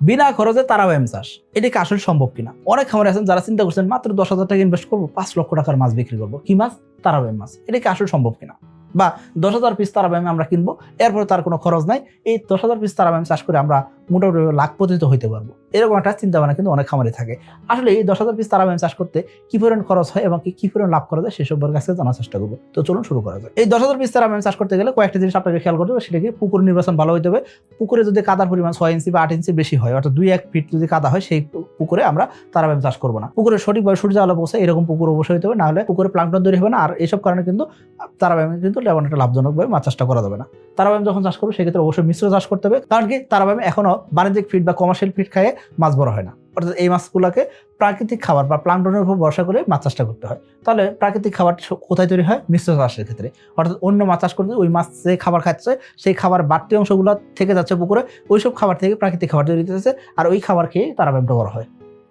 বিনা খরচে তারাবাইম চাষ এটি কি আসলে সম্ভব কিনা? অনেক খামারে আছেন যারা চিন্তা করছেন, মাত্র দশ হাজার টাকা ইনভেস্ট করব, পাঁচ লক্ষ টাকার মাছ বিক্রি করব। কি মাছ? তারাবাইম মাছ এটা কি আসলে সম্ভব কিনা? বা দশ হাজার পিস তারাবাইম আমরা কিনবো, এরপরে তার কোনো খরচ নাই। এই দশ হাজার পিস তারাবাইম চাষ করে আমরা মোটামুটি লাখপতিত হইতে পারব। এরকম একটা চিন্তা ভাবনা কিন্তু অনেক খামারে থাকে। আসলে এই দশ হাজার পিস তারাবাইম চাষ করতে কি পরিমাণ খরচ হয় এবং কি পরিমাণ লাভ করা যায় সেসব কাছে জানার চেষ্টা করব। তো চলুন শুরু করা যায় এই দশ হাজার পিস তারাবাইম চাষ করতে গেলে কয়েকটা জিনিস আপনাকে খেয়াল করতে হবে, সেটা কি পুকুর নির্বাচন ভালো হইতে হবে। পুকুরে যদি কাদার পরিমাণ ছয় ইঞ্চি বা আট ইঞ্চি বেশি হয়, অর্থাৎ দুই এক ফিট যদি কাদা হয়, সেই পুকুরে আমরা তারাবাইম চাষ করব না। পুকুরে সঠিকভাবে সূর্য আলো পৌঁছে এরকম পুকুর অবশ্যই হতে হবে না হলে পুকুরে প্লাঙ্কটন তৈরি হবে না। আর এইসব কারণে কিন্তু তারাবাইম কিন্তু তেমন একটা লাভজনকভাবে মাছ চাষটা করা যাবে না। তারাবাইম যখন চাষ করব, সেক্ষেত্রে অবশ্যই মিশ্র চাষ করতে হবে। কারণ কি তারাবাইম এখনও বাণিজ্যিক ফিড বা কমার্শিয়াল ফিড খাইয়ে মাছ বড় হয় না। অর্থাৎ এই মাছগুলোকে প্রাকৃতিক খাবার বা প্লান্টনের উপর ভরসা করে মাছ চাষটা করতে হয়। তাহলে প্রাকৃতিক খাবার কোথায় তৈরি হয়? মিশ্র চাষের ক্ষেত্রে। অর্থাৎ অন্য মাছ চাষ করতে ওই মাছ যে খাবার খাচ্ছে, সেই খাবার বাড়তি অংশগুলো থেকে যাচ্ছে পুকুরে, ওইসব খাবার থেকে প্রাকৃতিক খাবার তৈরি হতেছে আর ওই খাবার খেয়ে তারা বড় হয়।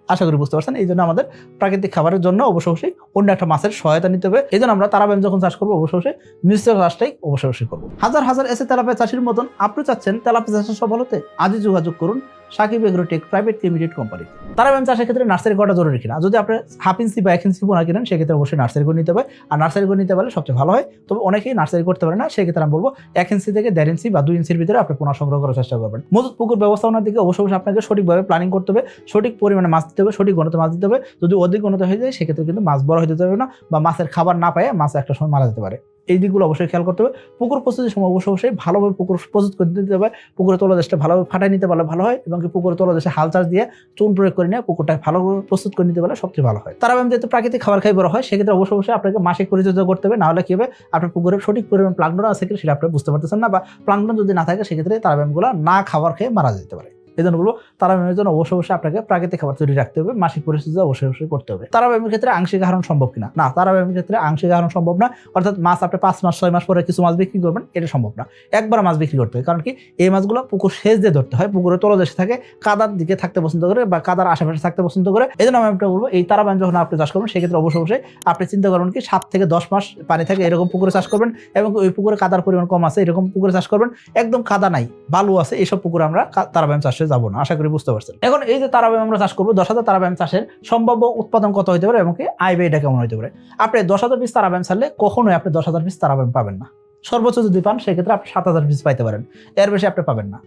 আশা করি বুঝতে পারছেন এই জন্য আমাদের প্রাকৃতিক খাবারের জন্য অবশ্য অবশ্যই অন্য একটা মাছের সহায়তা নিতে হবে। এই জন্য আমরা তারাবাইম যখন চাষ করব অবশ্য অবশ্যই মিশ্র চাষটাই অবশ্য অবশ্যই করব। হাজার হাজার এসে তেলাপিয়া চাষির মতন আপনি চাচ্ছেন তেলাপিয়া চাষের সফল হতে আজই যোগাযোগ করুন Sakib Agrotech private limited company. তারাবাইম চাষের ক্ষেত্রে নার্সারি করাটা জরুরি কিনা যদি আপনি হাফ ইঞ্চি বা এক ইঞ্চি পোনা কিনেন, সেক্ষেত্রে অবশ্যই নার্সারি করে নিতে হবে। আর নার্সারি করে নিতে পারলে সবচেয়ে ভালো হয়। তবে অনেকেই নার্সারি করতে পারে না। সেক্ষেত্রে আমি বলব, এক ইঞ্চি থেকে দেড় ইঞ্চি বা দুই ইঞ্চির ভিতরে আপনি পোনা সংগ্রহ করার চেষ্টা করবেন। মজুত পুকুর ব্যবস্থাপনার দিকে অবশ্যই অবশ্যই আপনাকে সঠিকভাবে প্ল্যানিং করতে হবে। সঠিক পরিমাণে মাছ দিতে হবে, সঠিক গণতে মাছ দিতে হবে। যদি অধিক গণতে হয়ে যায়, সেক্ষেত্রে কিন্তু মাছ বড় হতে যাবে না বা মাছের খাবার না পায় মাছ একটা সময় মারা যেতে পারে। এই দিকগুলো অবশ্যই খেয়াল করতে হবে। পুকুর প্রস্তুতির সময় অবশ্যই অবশ্যই ভালোভাবে পুকুর প্রস্তুত করে দিতে হবে। পুকুরে তলদেশটা ভালোভাবে ফাটাই নিতে পারলে ভালো হয় এবং কি পুকুরে তলদেশে হাল চাষ দিয়ে চুন প্রয়োগ করে নিয়ে পুকুরটা ভালোভাবে প্রস্তুত করে নিতে পারলে সবচেয়ে ভালো হয়। তারা আমি যেহেতু প্রাকৃতিক খাবার খাই বড় হয়, সেক্ষেত্রে অবশ্যই অবশ্যই আপনাকে মাসিক পরিচর্যা করতে হবে। নাহলে কি হবে? আপনার পুকুরে সঠিক পরিমাণ প্লাঙ্কটন আছে কিনা সেটা আপনি বুঝতে পারতেছেন না বা প্লাঙ্কটন যদি না থাকে, সেক্ষেত্রে তারাব্যায়ামগুলো না খাবার খেয়ে মারা যেতে পারে। এই জন্য বলব তারাব্যায়ামের জন্য অবশ্যই অবশ্যই আপনাকে প্রাকৃতিক খাবার তৈরি রাখতে হবে, মাসিক পরিস্থিতি অবশ্যই অবশ্যই করতে হবে। তারাব্যায়ামের ক্ষেত্রে আংশিক আহরণ সম্ভব কিনা? না তারাব্যায়ামের ক্ষেত্রে আংশিক আহরণ সম্ভব না। অর্থাৎ মাছ আপনি পাঁচ মাস, ছয় মাস পরে কিছু মাছ বিক্রি করবেন, এটা সম্ভব না। একবার মাছ বিক্রি করতে হয় কারণ কি এই মাছগুলো পুকুর সেচ দিয়ে ধরতে হয়, পুকুরে তলদেশে থাকে, কাদার দিকে থাকতে পছন্দ করে বা কাদার আশেপাশে থাকতে পছন্দ করে। এই জন্য আমি একটা বলব, এই তারাবাইন যখন আপনি চাষ করবেন, সেক্ষেত্রে অবশ্যই অবশ্যই আপনি চিন্তা করবেন কি, সাত থেকে দশ মাস পানি থাকে, এরকম পুকুরে চাষ করবেন এবং ওই পুকুরে কাদার পরিমাণ কম আছে, এরকম পুকুরে চাষ করবেন। একদম কাদা নাই, বালু আছে এইসব পুকুরে আমরা তারাবাইম চাষে যাব না, আশা করি বুঝতে পারছেন। এখন এই যে তারাবাইম আমরা চাষ করব, দশ হাজার তারাবায়াম চাষের সম্ভাব্য উৎপাদন কত হতে পারে এবং কি আয় ব্যয়টা কেমন হতে পারে? আপনি দশ হাজার পিস তারাবায়াম ছাড়লে কখনোই আপনি দশ হাজার পিস তারাবাইম পাবেন না। সর্বোচ্চ যদি পান, সেক্ষেত্রে আপনি সাত হাজার পিস পাইতে পারেন। এর বেশি আপনি পাবেন না।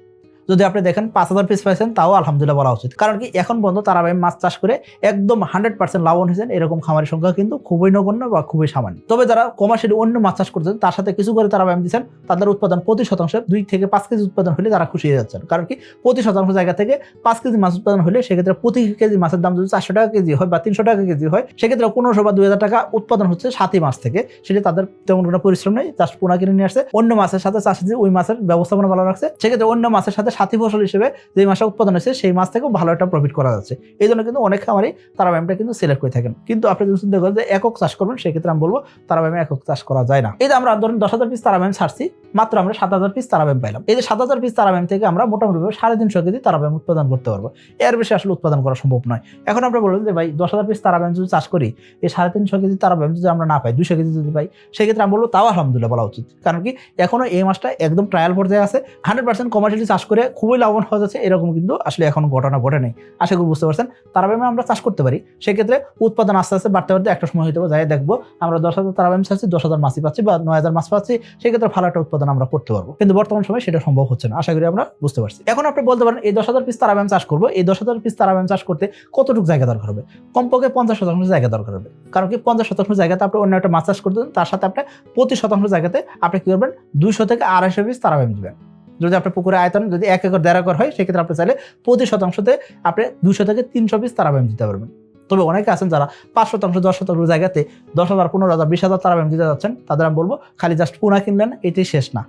যদি আপনি দেখেন পাঁচ হাজার পিস পাইছেন, তাও আলহামদুলিল্লাহ বলা উচিত। কারণ কি, এখন পর্যন্ত তারাবাইম মাছ চাষ করে একদম হান্ড্রেড পার্সেন্ট লাভবান হয়েছেন, এরকম খামারের সংখ্যা কিন্তু খুবই নগণ্য বা খুবই সামান্য। তবে যারা কমার্শিয়ালি অন্য মাছ চাষ করছেন, তার সাথে কিছু করে তারা ব্যায়াম দিচ্ছেন, তাদের উৎপাদন প্রতি শতাংশে দুই থেকে পাঁচ কেজি উৎপাদন হলে তারা খুশি হয়ে যাচ্ছেন। কারণ কি, প্রতি শতাংশ জায়গা থেকে পাঁচ কেজি মাছ উৎপাদন হলে সেক্ষেত্রে প্রতি কেজি মাছের দাম যদি চারশো টাকা কেজি হয় বা তিনশো টাকা কেজি হয়, সেক্ষেত্রে পনেরোশো বা দুই হাজার টাকা উৎপাদন হচ্ছে সাতই মাছ থেকে। সেটা তাদের তেমন কোনো পরিশ্রম নেই, চাষ পোনা কিনে নিয়ে আসছে। অন্য মাছের সাথে চাষি ওই মাছের ব্যবস্থাপনা ভালো রাখছে, সেক্ষেত্রে অন্য মাছের সাথে সাথী ফসল হিসেবে যে মাসে উৎপাদন হয়েছে, সেই মাছ থেকেও ভালো একটা প্রফিট করা যাচ্ছে। এই জন্য কিন্তু অনেক খামারই তারা ব্যায়ামটা কিন্তু সিলেক্ট করে থাকেন। কিন্তু আপনি যদি চিন্তা করেন যে একক চাষ করবেন, সেক্ষেত্রে আমি বলব তারা ব্যায়ামে একক চাষ করা যায় না। এই যে আমরা ধরুন দশ হাজার পিস তারা ব্যায়াম ছাড়ছি, মাত্র আমরা সাত হাজার পিস তারা ব্যায়াম পাইলাম। এই যে সাত হাজার পিস তারা ব্যায়াম থেকে আমরা মোটামুটি সাড়ে তিনশো কেজি তারা ব্যায়াম উৎপাদন করতে পারব। এর বেশি আসলে উৎপাদন করা সম্ভব নয়। এখন আমরা বলবেন যে ভাই, দশ হাজার পিস তারা ব্যায়াম যদি চাষ করি, এই সাড়ে তিনশো কেজি তারা ব্যায়াম যদি আমরা না পাই দুশো কেজি যদি পাই, সেক্ষেত্রে আমি বলব তাও আলহামদুলিল্লাহ বলা উচিত। কারণ কি, এখনও এই মাসটা একদম ট্রায়াল পর্যায়ে আছে। হান্ড্রেড পার্সেন্ট কমার্শিয়ালি চাষ করে খুবই লাভবান হওয়া যাচ্ছে, এরকম কিন্তু আসলে এখন ঘটনা ঘটে নেই। আশা করি বুঝতে পারছেন। তারাবাইমে আমরা চাষ করতে পারি। সেক্ষেত্রে উৎপাদন আস্তে আস্তে বাড়তে বাড়তে একটা সময় হইতে যাই দেখব। আমরা দশ হাজার তারাবাইম চাচ্ছি দশ হাজার মাছি পাচ্ছি বা নয় হাজার মাছ পাচ্ছি, সেক্ষেত্রে ভালো একটা উৎপাদন আমরা করতে পারব। কিন্তু বর্তমান সময় সেটা সম্ভব হচ্ছে না, আশা করি আমরা বুঝতে পারছি। এখন আপনি বলতে পারেন, এই দশ হাজার পিস তারাবাইম চাষ করব, এই দশ হাজার পিস তারাবাইম চাষ করতে কতটুকু জায়গা দরকার হবে? কমপক্ষে পঞ্চাশ শতাংশ জায়গা দরকার হবে। কারণ কি পঞ্চাশ শতাংশ জায়গাতে আপনি অন্য একটা মাছ চাষ করতেন তার সাথে আপনি প্রতি শতাংশ জায়গাতে আপনি কি করবেন, দুইশো থেকে আড়াইশো পিস তারাবাইম দিবেন। যদি আপনার পুকুরে আয়তন যদি এক একর, দেড় একর হয়, সেক্ষেত্রে আপনি চাইলে প্রতি শতাংশতে আপনি দুশো থেকে তিনশো পিস তারাবায়ম দিতে পারবেন। তবে অনেকে আছেন যারা পাঁচ শতাংশ, দশ শতাংশ জায়গাতে দশ হাজার, পনেরো হাজার, বিশ হাজার তারাবাইম দিতে যাচ্ছেন, তাদের আমি বলব, খালি জাস্ট পোনা কিনলেন, এটাই শেষ না।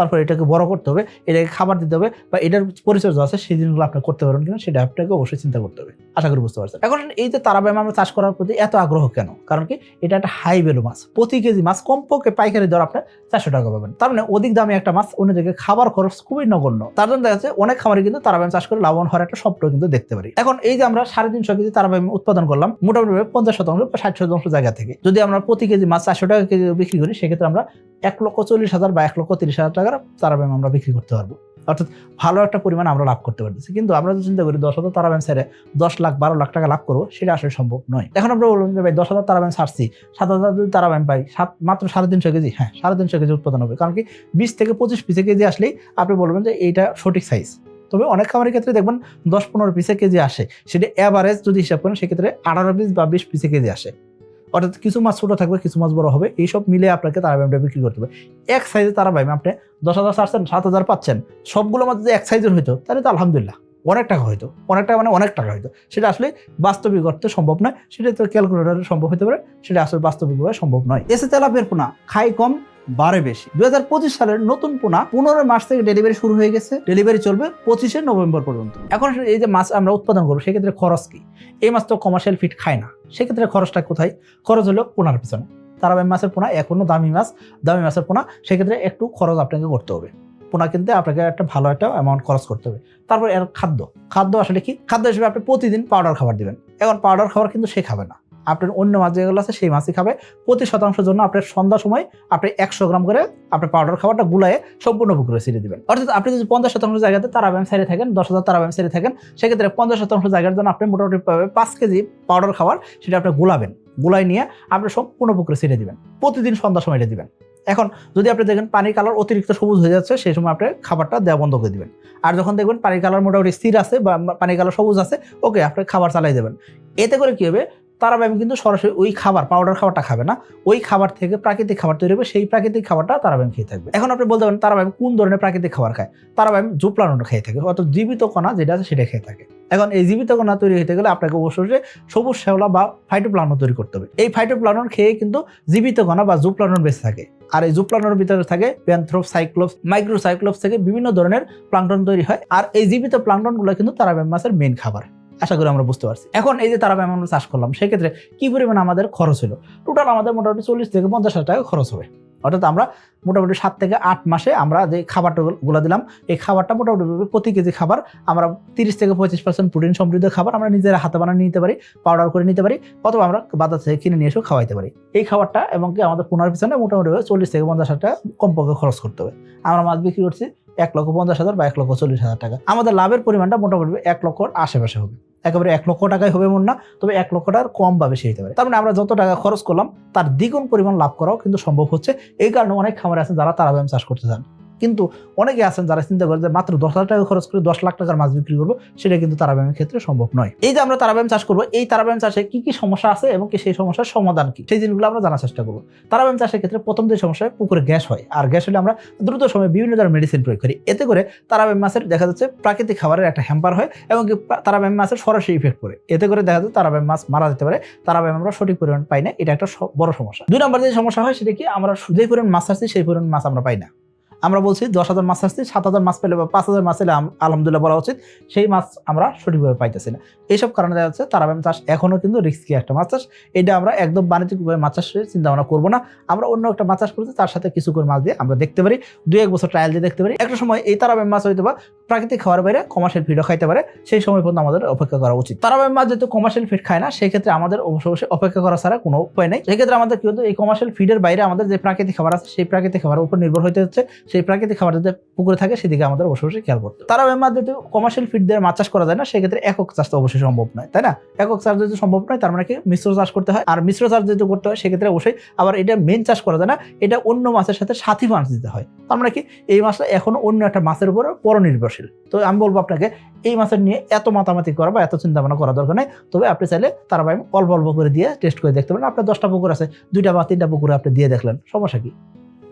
তারপর এটাকে বড় করতে হবে, এটাকে খাবার দিতে হবে বা এটার পরিচর্যা আছে, সেই জিনিসগুলো আপনি করতে পারবেন কিনা সেটা আপনাকে অবশ্যই চিন্তা করতে হবে। আশা করি বুঝতে পারছেন। এখন এই যে তারাবাইম আমরা চাষ করার প্রতি এত আগ্রহ কেন? কারণ কি এটা একটা হাই ভ্যালু মাছ, প্রতি কেজি মাছ কমপক্ষে পাইকারি দর আপনার চারশো টাকা পাবেন। তার মানে অধিক দামে একটা মাছ অন্যদিকে খাবার খরচ খুবই নগণ্য। তার জন্য দেখা যাচ্ছে অনেক খামারে কিন্তু তারাবাইম চাষ করে লাভবান হওয়ার একটা স্বপ্ন কিন্তু দেখতে পারি। এখন এই যে আমরা সাড়ে তিনশো কেজি তারাবাইম উৎপাদন করলাম, মোটামুটি পঞ্চাশ শতাংশ বা ষাট শতাংশ জায়গা থেকে। যদি আমরা প্রতি কেজি মাছ চারশো টাকা কেজি বিক্রি করি, সেক্ষেত্রে আমরা এক লক্ষ চল্লিশ হাজার বা এক লক্ষ তিরিশ হাজার টাকার তারাবাইম আমরা বিক্রি করতে পারব। অর্থাৎ ভালো একটা পরিমাণ আমরা লাভ করতে পারতেছি। কিন্তু আমরা যদি চিন্তা করি দশ হাজার তারা ব্যায়াম ছেড়ে দশ লাখ, বারো লাখ টাকা লাভ করব, সেটা আসলে সম্ভব নয়। এখন আমরা বলুন যে, ভাই, দশ হাজার তারা ব্যায়াম ছাড়ছি, সাত হাজার যদি তারা ব্যায়াম পাই, সাত, মাত্র সাড়ে তিনশো কেজি হ্যাঁ সাড়ে তিনশো কেজি উৎপাদন হবে। কারণ কি, বিশ থেকে পঁচিশ পিসে কেজি আসলেই আপনি বলবেন যে, এইটা সঠিক সাইজ তবে অনেক খাবারের ক্ষেত্রে দেখবেন দশ পনেরো পিসে কেজি আসে। সেটা অ্যাভারেজ যদি হিসাব করেন, সেক্ষেত্রে আঠারো পিস বা বিশ পিসে কেজি আসে। অর্থাৎ কিছু মাছ ছোটো থাকবে, কিছু মাছ বড় হবে, এইসব মিলে আপনাকে তারা ব্যায়ামটা বিক্রি করতে হবে এক সাইজে তারা ব্যায়াম আপনি দশ হাজার ছাড়ছেন, সাত হাজার পাচ্ছেন, সবগুলো মাছ যদি এক সাইজের হইতো, তাহলে তো আলহামদুলিল্লাহ, অনেক টাকা হইতো, অনেক টাকা মানে অনেক টাকা হইতো। সেটা আসলে বাস্তবিক অর্থে সম্ভব নয়, সেটা তো ক্যালকুলেটারে সম্ভব হতে পারে, সেটা আসলে বাস্তবিকভাবে সম্ভব নয়। এসে তেলাপের পোনা, খাই কম বারে বেশি। দুই হাজার পঁচিশ সালের নতুন পোনা পনেরো মাস থেকে ডেলিভারি শুরু হয়ে গেছে ডেলিভারি চলবে পঁচিশে নভেম্বর পর্যন্ত। এখন এই যে মাছ আমরা উৎপাদন করব, সেক্ষেত্রে খরচ কি? এই মাছ তো কমার্শিয়াল ফিট খায় না। সেক্ষেত্রে খরচটা কোথায়? খরচ হলো পোনার পিছনে। তারাবাই মাছের পোনা এখনও দামি মাছ, দামি মাছের পোনা, সেক্ষেত্রে একটু খরচ আপনাকে করতে হবে। পোনা কিনতে আপনাকে একটা ভালো একটা অ্যামাউন্ট খরচ করতে হবে। তারপর এর খাদ্য। খাদ্য আসলে কি? খাদ্য হিসেবে আপনি প্রতিদিন পাউডার খাবার দিবেন। এখন পাউডার খাবার কিন্তু সে খাবে না। আপনার অন্য মাছ যেগুলো আছে, সেই মাছই খাবে। প্রতি শতাংশের জন্য আপনার সন্ধ্যা সময় আপনি একশো গ্রাম করে আপনার পাউডার খাবারটা গুলায়ে সম্পূর্ণ পুকুরে ছিঁড়ে দেবেন। অর্থাৎ আপনি যদি পঞ্চাশ শতাংশ জায়গাতে তারা ব্যায়াম সাইডে থাকেন, দশ হাজার তারা ব্যায়াম সাইডে থাকেন, সেক্ষেত্রে পঞ্চাশ শতাংশ জায়গার জন্য আপনি মোটামুটি পাঁচ কেজি পাউডার খাবার সেটা আপনি গুলাবেন। গুলাই নিয়ে আপনি সম্পূর্ণ পুকুরে ছিঁড়ে দিবেন। প্রতিদিন সন্ধ্যা সময়টা দিবেন। এখন যদি আপনি দেখেন পানির কালার অতিরিক্ত সবুজ হয়ে যাচ্ছে, সেই সময় আপনি খাবারটা দেওয়া বন্ধ করে দিবেন। আর যখন দেখবেন পানির কালার মোটামুটি স্থির আছে বা পানির কালার সবুজ আছে, ওকে আপনি খাবার চালাই দেবেন। এতে করে কী হবে? তারা ব্যায়াম কিন্তু সরাসরি ওই খাবার পাউডার খাবারটা খাবে না। ওই খাবার থেকে প্রাকৃতিক খাবার তৈরি হবে, সেই প্রাকৃতিক খাবারটা তারা ব্যায়াম খেয়ে থাকবে। এখন আপনি বলতে পারেন, তারা ব্যায়াম কোন ধরনের প্রাকৃতিক খাবার খায়? তারা ব্যায়াম জুপলানো খেয়ে থাকে, অর্থাৎ জীবিত কণা যেটা আছে সেটা খেয়ে থাকে। এখন এই জীবিত কণা তৈরি হতে গেলে আপনাকে অবশ্যই সবুজ শ্যাওলা বা ফাইটোপ্লানো তৈরি করতে হবে। এই ফাইটোপ্লানন খেয়ে কিন্তু জীবিত কণা বা জুপ্লানন বেঁচে থাকে। আর এই জুপ্লানোর ভিতরে থাকে প্যান্থ্রোপ সাইক্লোপস মাইক্রোসাইক্লোপস থেকে বিভিন্ন ধরনের প্লাঙ্কটন তৈরি হয়। আর এই জীবিত প্লাঙ্কটনগুলো কিন্তু তারা ব্যায়াম মাছের মেন খাবার। আশা করি আমরা বুঝতে পারছি। এখন এই যে তারাব্যাম আমরা চাষ করলাম, সেক্ষেত্রে কি পরিমাণ আমাদের খরচ হলো? টোটাল আমাদের মোটামুটি চল্লিশ থেকে পঞ্চাশ হাজার টাকা খরচ হবে। অর্থাৎ আমরা মোটামুটি সাত থেকে আট মাসে আমরা যে খাবারটা গুলো দিলাম, এই খাবারটা মোটামুটি প্রতি কেজি খাবার আমরা তিরিশ থেকে পঁচিশ পার্সেন্ট প্রোটিন সমৃদ্ধ খাবার আমরা নিজেরা হাতে বানিয়ে নিতে পারি পাউডার করে নিতে পারি, অথবা আমরা বাজার থেকে কিনে নিয়ে এসেও খাওয়াইতে পারি। এই খাবারটা এবং কি আমাদের পুনর পিছনে মোটামুটি চল্লিশ থেকে পঞ্চাশ হাজার টাকা কমপক্ষে খরচ করতে হবে। আমরা মাছ বিক্রি করছি এক লক্ষ পঞ্চাশ হাজার বা এক লক্ষ চল্লিশ হাজার টাকা। আমাদের লাভের পরিমাণটা মোটামুটি এক লক্ষর আশেপাশে হবে। একেবারে এক লক্ষ টাকায় হবে মন না, তবে এক লক্ষ টাকার কম বা বেশি হতে পারে। তার মানে আমরা যত টাকা খরচ করলাম, তার দ্বিগুণ পরিমাণ লাভ করাও কিন্তু সম্ভব হচ্ছে। এই কারণে অনেক খামার আছে যারা তারা ব্যায়াম চাষ করতে চান। কিন্তু অনেকে আছেন যারা চিন্তা করে যে মাত্র দশ হাজার টাকা খরচ করে দশ লাখ টাকার মাছ বিক্রি করব, সেটা কিন্তু তারাব্যায়ামের ক্ষেত্রে সম্ভব নয়। এই যে আমরা তারাব্যায়াম চাষ করব, এই তারাব্যায়াম চাষে কি কি সমস্যা আছে এবং কি সেই সমস্যার সমাধান কি? সেই জিনিসগুলো আমরা জানার চেষ্টা করব। তারাব্যায়াম চাষের ক্ষেত্রে প্রথম যে সমস্যা, পুকুরে গ্যাস হয়। আর গ্যাস হলে আমরা দ্রুত সময়ে বিভিন্ন ধরনের মেডিসিন প্রয়োগ করি। এতে করে তারাব্যায়াম মাছের দেখা যাচ্ছে প্রাকৃতিক খাবারের একটা হ্যাম্পার হয় এবং তারাব্যায়াম মাছের সরাসরি ইফেক্ট পড়ে। এতে করে দেখা যাচ্ছে তারাব্যায়াম মাছ মারা যেতে পারে তারাব্যায়াম আমরা সঠিক পরিমাণ পাই না, এটা একটা বড় সমস্যা। দুই নম্বর যে সমস্যা হয় সেটা কি, আমরা যে পরিমাণ মাছ আসছি সেই পরিমাণ মাছ আমরা পাই না। আমরা বলছি দশ হাজার মাছ আসছে, সাত হাজার মাছ পেলে বা পাঁচ হাজার মাছ পেলে আলহামদুলিল্লাহ বলা উচিত। সেই মাছ আমরা সঠিকভাবে পাইতেছি না। এইসব কারণে দেখা যাচ্ছে তারাব্যায়াম চাষ এখনও কিন্তু রিস্কি একটা মাছ চাষ। এটা আমরা একদম বাণিজ্যিকভাবে মাছ চাষের চিন্তা ভাবনা করব না। আমরা অন্য একটা মাছ চাষ করছি, তার সাথে কিছু করে মাছ দিয়ে আমরা দেখতে পারি। দু এক বছর ট্রায়াল দিয়ে দেখতে পারি। একটা সময় এই তারা ব্যায়াম মাছ হয়তো বা প্রাকৃতিক খাবার বাইরে কমার্শিয়াল ফিডও খাইতে পারে, সেই সময় পর্যন্ত আমাদের অপেক্ষা করা উচিত। তারা মাছ যেহেতু কমার্শিয়াল ফিড খায় না, সেক্ষেত্রে আমাদের অবশ্য অবশ্যই অপেক্ষা করা ছাড়া কোনো উপায় নেই। সেক্ষেত্রে আমাদের কি হতো এই কমার্শিয়াল ফিডের বাইরে আমাদের যে প্রাকৃতিক খাবার আছে, সেই প্রাকৃতিক খাবারের উপর নির্ভর হতে হচ্ছে, সেই প্রাকৃতিক খাবার যাতে পুকুরে থাকে, সেদিকে আমাদের অবশ্যই খেয়াল করতে। তারাব্যায়াম মাছ যেহেতু কমার্শিয়াল ফিড দিয়ে মাছ চাষ করা যায় না, সেক্ষেত্রে একক চাষ তো অবশ্যই সম্ভব নয়, তাই না? একক চাষ যদি সম্ভব নয়, তার মানে কি মিশ্র চাষ করতে হয়, আর মিশ্র চাষ যদি করতে হয়, সেক্ষেত্রে অবশ্যই আবার এটা মেন চাষ করা যায় না, এটা অন্য মাছের সাথে সাথী মাছ দিতে হয়। তার মানে কি এই মাছটা এখনও অন্য একটা মাছের উপর পরনির্ভরশীল। তো আমি বলব আপনাকে, এই মাছের নিয়ে এত মাতামাতি করা বা এত চিন্তা ভাবনা করা দরকার নেই, তবে আপনি চাইলে তারা ভাই অল্প অল্প করে দিয়ে টেস্ট করে দেখতে পারেন। আপনার দশটা পুকুর আছে, দুইটা বা তিনটা পুকুরে আপনি দিয়ে দেখলেন, সমস্যা কি?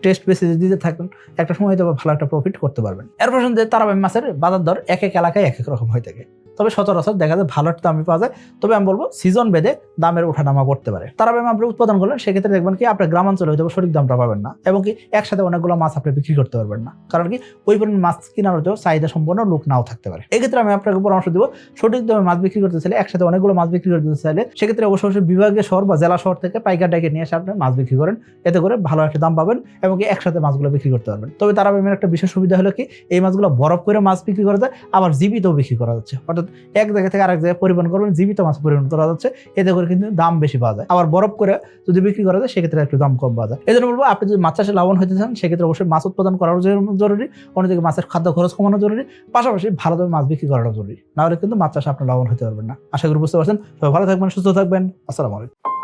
টেস্ট বেসে দিতে থাকবেন একটা সময় হয়তো ভালো একটা প্রফিট করতে পারবেন। এরপর শুনতে, তারাবাই মাছের বাজার দর এক এক এলাকায় এক এক রকম হয়ে থাকে। তবে সচরাচর দেখা যায় ভালো একটা দামে পাওয়া যায়। তবে আমি বলব সিজন বেঁধে দামের ওঠানামা করতে পারে। তারাবাই আপনি উৎপাদন করলেন, সেক্ষেত্রে দেখবেন কি আপনার গ্রামাঞ্চলে হয়তো সঠিক দামটা পাবেন না এবং কি একসাথে অনেকগুলো মাছ আপনি বিক্রি করতে পারবেন না। কারণ কি ওই পরিমাণ মাছ কেনার হতেও চাহিদা সম্পন্ন লোক নাও থাকতে পারে। এক্ষেত্রে আমি আপনাকে পরামর্শ দিব, সঠিক দামে মাছ বিক্রি করতে চাইলে একসাথে অনেকগুলো মাছ বিক্রি করতে চাইলে সেক্ষেত্রে অবশ্যই অবশ্যই বিভাগীয় শহর বা জেলা শহর থেকে পাইকার ডেকে নিয়ে এসে আপনি মাছ বিক্রি করেন। এতে করে ভালো একটা দাম পাবেন এবং কি একসাথে মাছগুলো বিক্রি করতে পারবেন। তবে তারা ব্যায়ামের একটা বিশেষ সুবিধা হলো কি, এই মাছগুলো বরফ করে মাছ বিক্রি করা যায়, আবার জীবিতও বিক্রি করা যাচ্ছে। অর্থাৎ এক জায়গা থেকে আরেক জায়গায় পরিবহন করবেন, জীবিত মাছ পরিবহন করা যাচ্ছে। এতে করে কিন্তু দাম বেশি পাওয়া যায়। আবার বরফ করে যদি বিক্রি করা যায়, সেক্ষেত্রে একটু দাম কম পাওয়া যায়। এই বলব, আপনি যদি মাছ চাষে লাভবান হতে চান, সেক্ষেত্রে অবশ্যই মাছ উৎপাদন করাও জরুরি- অন্যদিকে মাছের খাদ্য খরচ কমানো জরুরি। পাশাপাশি ভালোভাবে মাছ বিক্রি করাটাও জরুরি। নাহলে কিন্তু মাছ চাষে আপনি লাভবান হতে পারবেন না। আশা করি বুঝতে পারছেন। সবাই ভালো থাকবেন, সুস্থ থাকবেন। আসসালামু আলাইকুম।